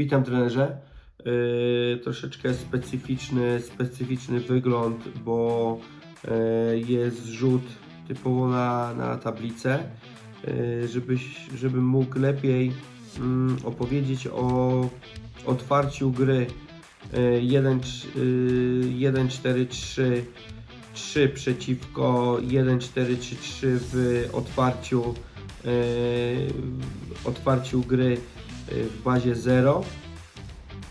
Witam trenerze. Yy, troszeczkę specyficzny, specyficzny wygląd, bo yy, jest rzut typowo na, na tablicę, yy, żebyś, żebym mógł lepiej mm, opowiedzieć o otwarciu gry yy, 1, 1, 4, 3, 3 przeciwko 1, 4, 3, 3 w otwarciu, yy, otwarciu gry yy, w bazie 0.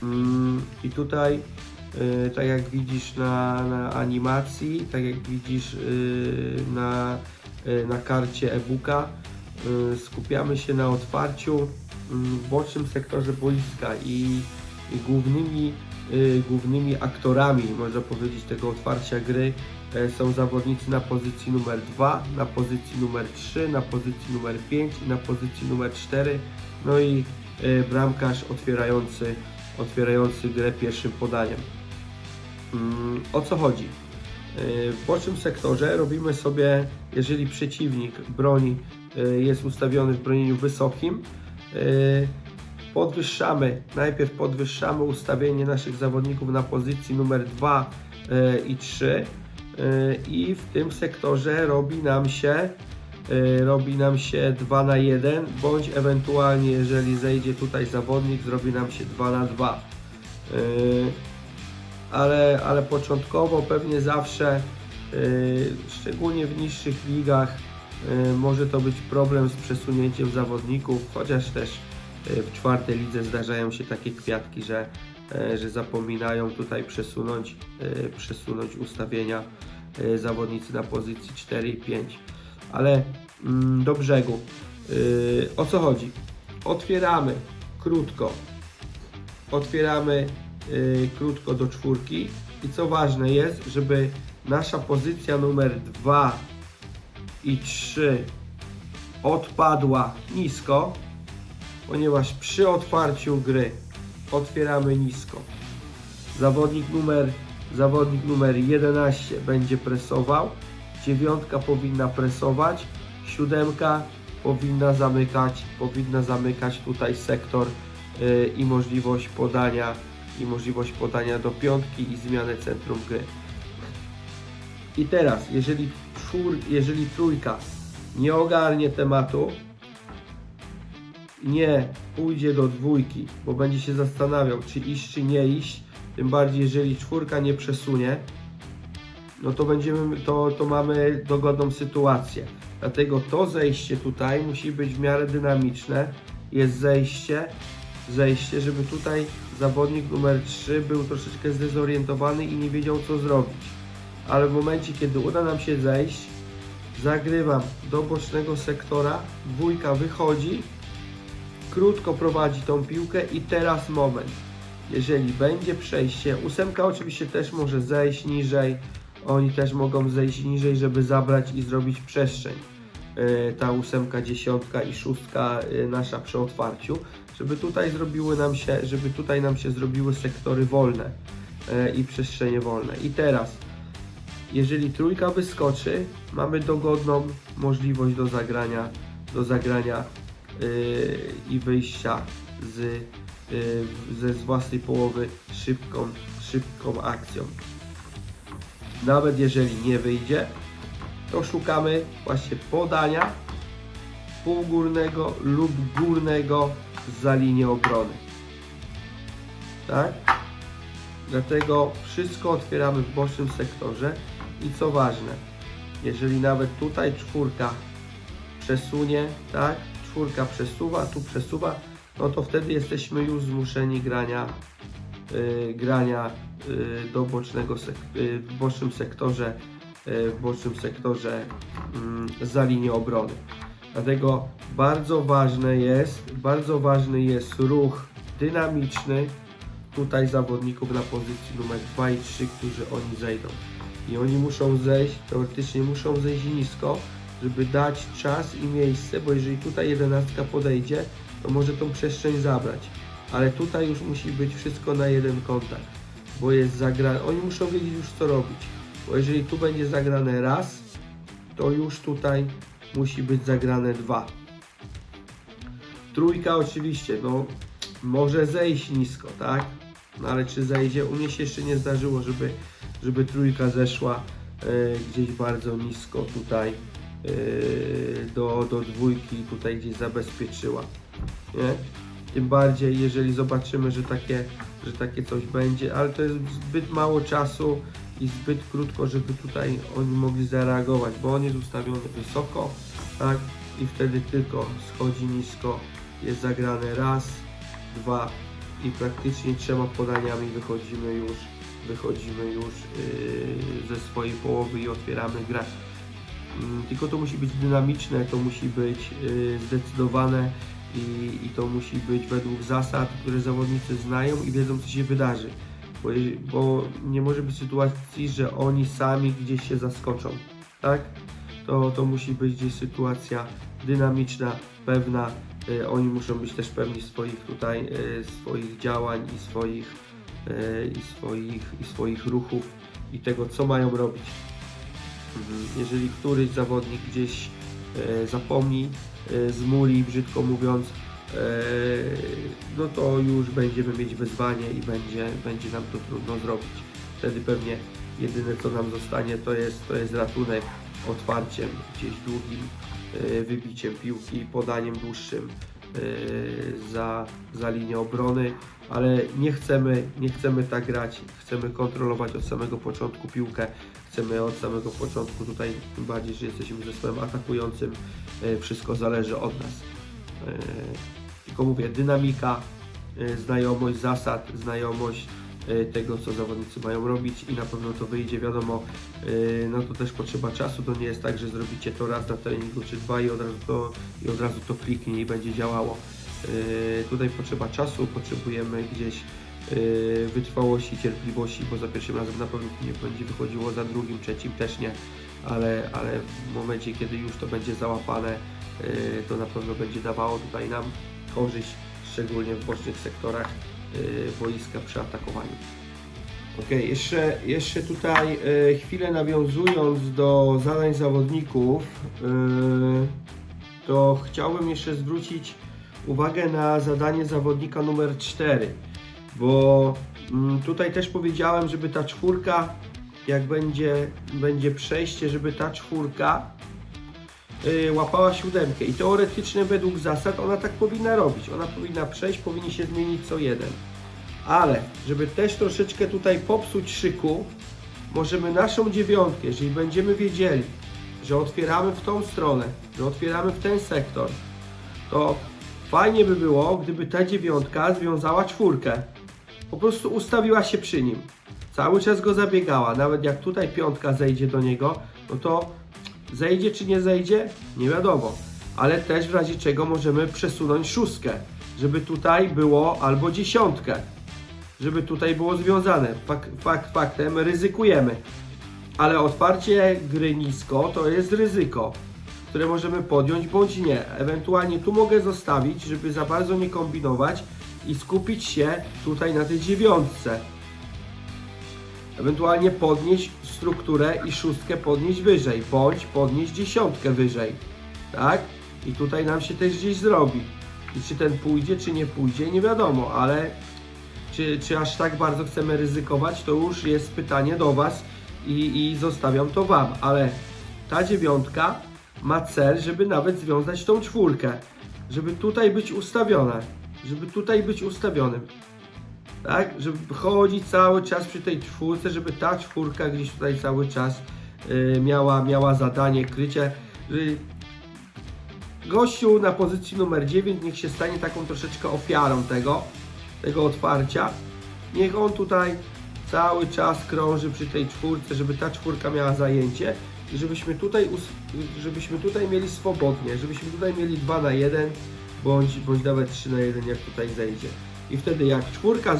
Mm, I tutaj, y, tak jak widzisz na, na animacji, tak jak widzisz y, na, y, na karcie e-booka, y, skupiamy się na otwarciu mm, w bocznym sektorze boiska i, głównymi, y, głównymi aktorami, można powiedzieć, tego otwarcia gry e, są zawodnicy na pozycji numer 2, na pozycji numer 3, na pozycji numer 5 i na pozycji numer 4, no i y, bramkarz otwierający otwierający grę pierwszym podaniem. Mm, O co chodzi? Yy, W bocznym sektorze robimy sobie, jeżeli przeciwnik broni yy, jest ustawiony w bronieniu wysokim, podwyższamy, najpierw podwyższamy ustawienie naszych zawodników na pozycji numer 2 i 3 i w tym sektorze robi nam się y, robi nam się 2 na 1, bądź ewentualnie jeżeli zejdzie tutaj zawodnik, zrobi nam się 2 na 2. Y, Ale, ale początkowo pewnie zawsze, y, szczególnie w niższych ligach, y, może to być problem z przesunięciem zawodników, chociaż też y, w czwartej lidze zdarzają się takie kwiatki, że, y, że zapominają tutaj przesunąć, y, przesunąć ustawienia y, zawodnicy na pozycji 4 i 5 ale mm, do brzegu. Yy, o co chodzi? Otwieramy krótko. Otwieramy yy, krótko do czwórki i co ważne jest, żeby nasza pozycja numer 2 i 3 odpadła nisko, ponieważ przy otwarciu gry otwieramy nisko. Zawodnik numer, zawodnik numer 11 będzie presował, dziewiątka powinna presować, siódemka powinna zamykać, powinna zamykać tutaj sektor yy, i możliwość podania i możliwość podania do piątki i zmianę centrum gry. I teraz, jeżeli, czwór, jeżeli trójka nie ogarnie tematu, nie pójdzie do dwójki, bo będzie się zastanawiał, czy iść, czy nie iść, tym bardziej jeżeli czwórka nie przesunie, no to będziemy, to, to mamy dogodną sytuację. Dlatego to zejście tutaj musi być w miarę dynamiczne. Jest zejście, zejście, żeby tutaj zawodnik numer 3 był troszeczkę zdezorientowany i nie wiedział co zrobić. Ale w momencie, kiedy uda nam się zejść, zagrywam do bocznego sektora, dwójka wychodzi, krótko prowadzi tą piłkę i teraz moment. Jeżeli będzie przejście, ósemka oczywiście też może zejść niżej, oni też mogą zejść niżej, żeby zabrać i zrobić przestrzeń. Yy, Ta ósemka, dziesiątka i szóstka yy, nasza przy otwarciu, żeby tutaj zrobiły nam się, żeby tutaj nam się zrobiły sektory wolne yy, i przestrzenie wolne. I teraz, jeżeli trójka wyskoczy, mamy dogodną możliwość do zagrania, do zagrania i wyjścia z, ze z własnej połowy szybką, szybką akcją. Nawet jeżeli nie wyjdzie, to szukamy właśnie podania półgórnego lub górnego za linię obrony. Tak? Dlatego wszystko otwieramy w bocznym sektorze i co ważne, jeżeli nawet tutaj czwórka przesunie, tak? Czwórka przesuwa, tu przesuwa, no to wtedy jesteśmy już zmuszeni grania grania y, do bocznego y, w bocznym sektorze y, w bocznym sektorze mm, za linię obrony. Dlatego bardzo ważne jest, bardzo ważny jest ruch dynamiczny tutaj zawodników na pozycji numer 2 i 3, którzy oni zejdą. I oni muszą zejść, teoretycznie muszą zejść nisko, żeby dać czas i miejsce, bo jeżeli tutaj jedenastka podejdzie, to może tą przestrzeń zabrać. Ale tutaj już musi być wszystko na jeden kontakt, bo jest zagrane. Oni muszą wiedzieć już co robić, bo jeżeli tu będzie zagrane raz, to już tutaj musi być zagrane dwa. Trójka oczywiście, no może zejść nisko, tak? No ale czy zejdzie? U mnie się jeszcze nie zdarzyło, żeby, żeby trójka zeszła e, gdzieś bardzo nisko tutaj e, do, do dwójki tutaj gdzieś zabezpieczyła. Nie? Tym bardziej, jeżeli zobaczymy, że takie, że takie coś będzie, ale to jest zbyt mało czasu i zbyt krótko, żeby tutaj oni mogli zareagować, bo on jest ustawiony wysoko, tak? I wtedy tylko schodzi nisko, jest zagrane raz, dwa i praktycznie trzema podaniami wychodzimy już, wychodzimy już yy, ze swojej połowy i otwieramy grę. Mm, Tylko to musi być dynamiczne, to musi być yy, zdecydowane i, i to musi być według zasad, które zawodnicy znają i wiedzą, co się wydarzy. Bo, bo nie może być sytuacji, że oni sami gdzieś się zaskoczą, tak? To, to musi być gdzieś sytuacja dynamiczna, pewna. Y, oni muszą być też pewni swoich tutaj, y, swoich działań i swoich, y, i swoich, i swoich ruchów i tego, co mają robić. Mhm. Jeżeli któryś zawodnik gdzieś e, zapomni, e, zmuli, brzydko mówiąc, e, no to już będziemy mieć wyzwanie i będzie, będzie nam to trudno zrobić. Wtedy pewnie jedyne co nam zostanie to jest, to jest ratunek otwarciem gdzieś długim, e, wybiciem piłki, podaniem dłuższym e, za, za linię obrony, ale nie chcemy, nie chcemy tak grać, chcemy kontrolować od samego początku piłkę, chcemy od samego początku tutaj, tym bardziej, że jesteśmy zespołem atakującym, e, wszystko zależy od nas. E, Tylko mówię, dynamika, e, znajomość zasad, znajomość tego, co zawodnicy mają robić i na pewno to wyjdzie, wiadomo, e, no to też potrzeba czasu, to nie jest tak, że zrobicie to raz na treningu czy dwa i od razu to, i od razu to kliknie i będzie działało. E, Tutaj potrzeba czasu, potrzebujemy gdzieś e, wytrwałości, cierpliwości, bo za pierwszym razem na pewno nie będzie wychodziło, za drugim, trzecim też nie, ale, ale w momencie, kiedy już to będzie załapane, e, to na pewno będzie dawało tutaj nam korzyść, szczególnie w bocznych sektorach e, boiska przy atakowaniu. Ok, jeszcze, jeszcze tutaj e, chwilę nawiązując do zadań zawodników, e, to chciałbym jeszcze zwrócić uwagę na zadanie zawodnika numer 4, bo mm, tutaj też powiedziałem, żeby ta czwórka, jak będzie, będzie przejście, żeby ta czwórka y, łapała siódemkę i teoretycznie według zasad ona tak powinna robić. Ona powinna przejść, powinni się zmienić co jeden. Ale, żeby też troszeczkę tutaj popsuć szyku, możemy naszą dziewiątkę, jeżeli będziemy wiedzieli, że otwieramy w tą stronę, że otwieramy w ten sektor, to fajnie by było, gdyby ta dziewiątka związała czwórkę. Po prostu ustawiła się przy nim. Cały czas go zabiegała. Nawet jak tutaj piątka zejdzie do niego, no to zejdzie czy nie zejdzie? Nie wiadomo. Ale też w razie czego możemy przesunąć szóstkę, żeby tutaj było albo dziesiątkę, żeby tutaj było związane. Fak, fakt faktem ryzykujemy. Ale otwarcie gry nisko to jest ryzyko, które możemy podjąć bądź nie. Ewentualnie tu mogę zostawić, żeby za bardzo nie kombinować i skupić się tutaj na tej dziewiątce. Ewentualnie podnieść strukturę i szóstkę podnieść wyżej, bądź podnieść dziesiątkę wyżej. Tak? I tutaj nam się też gdzieś zrobi. I czy ten pójdzie, czy nie pójdzie, nie wiadomo, ale czy, czy aż tak bardzo chcemy ryzykować, to już jest pytanie do Was i, i zostawiam to Wam. Ale ta dziewiątka ma cel, żeby nawet związać tą czwórkę, żeby tutaj być ustawione, żeby tutaj być ustawionym. Tak, żeby chodzić cały czas przy tej czwórce, żeby ta czwórka gdzieś tutaj cały czas y, miała, miała zadanie krycie. Y, gościu na pozycji numer 9 niech się stanie taką troszeczkę ofiarą tego, tego otwarcia. Niech on tutaj cały czas krąży przy tej czwórce, żeby ta czwórka miała zajęcie i żebyśmy tutaj, żebyśmy tutaj mieli swobodnie, żebyśmy tutaj mieli 2 na 1 bądź, bądź nawet 3 na 1 jak tutaj zejdzie. I wtedy jak czwórka,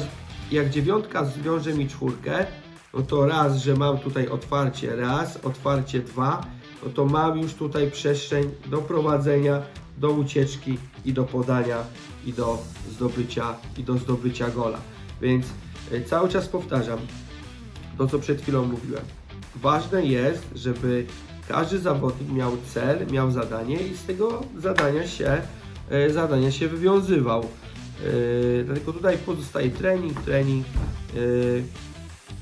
jak dziewiątka zwiąże mi czwórkę, no to raz, że mam tutaj otwarcie raz, otwarcie dwa, no to mam już tutaj przestrzeń do prowadzenia, do ucieczki i do podania i do zdobycia i do zdobycia gola. Więc y, cały czas powtarzam to, co przed chwilą mówiłem. Ważne jest, żeby każdy zawodnik miał cel, miał zadanie i z tego zadania się, y, zadania się wywiązywał. Yy, dlatego tutaj pozostaje trening, trening yy,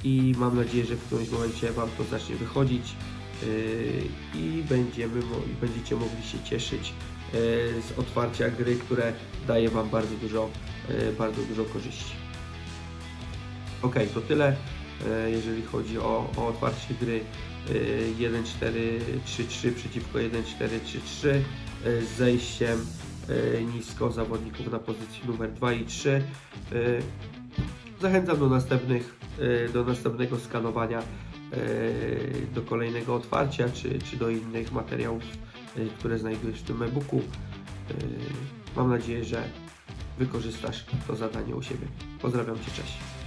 i mam nadzieję, że w którymś momencie Wam to zacznie wychodzić yy, i będziemy, będziecie mogli się cieszyć z otwarcia gry, które daje Wam bardzo dużo, bardzo dużo korzyści. Ok, to tyle, jeżeli chodzi o, o otwarcie gry e, 1-4-3-3 przeciwko 1-4-3-3 e, z zejściem nisko zawodników na pozycji numer 2 i 3. E, Zachęcam do następnych, e, do następnego skanowania, e, do kolejnego otwarcia, czy, czy do innych materiałów, e, które znajdujesz w tym e-booku. E, Mam nadzieję, że wykorzystasz to zadanie u siebie. Pozdrawiam Cię, cześć.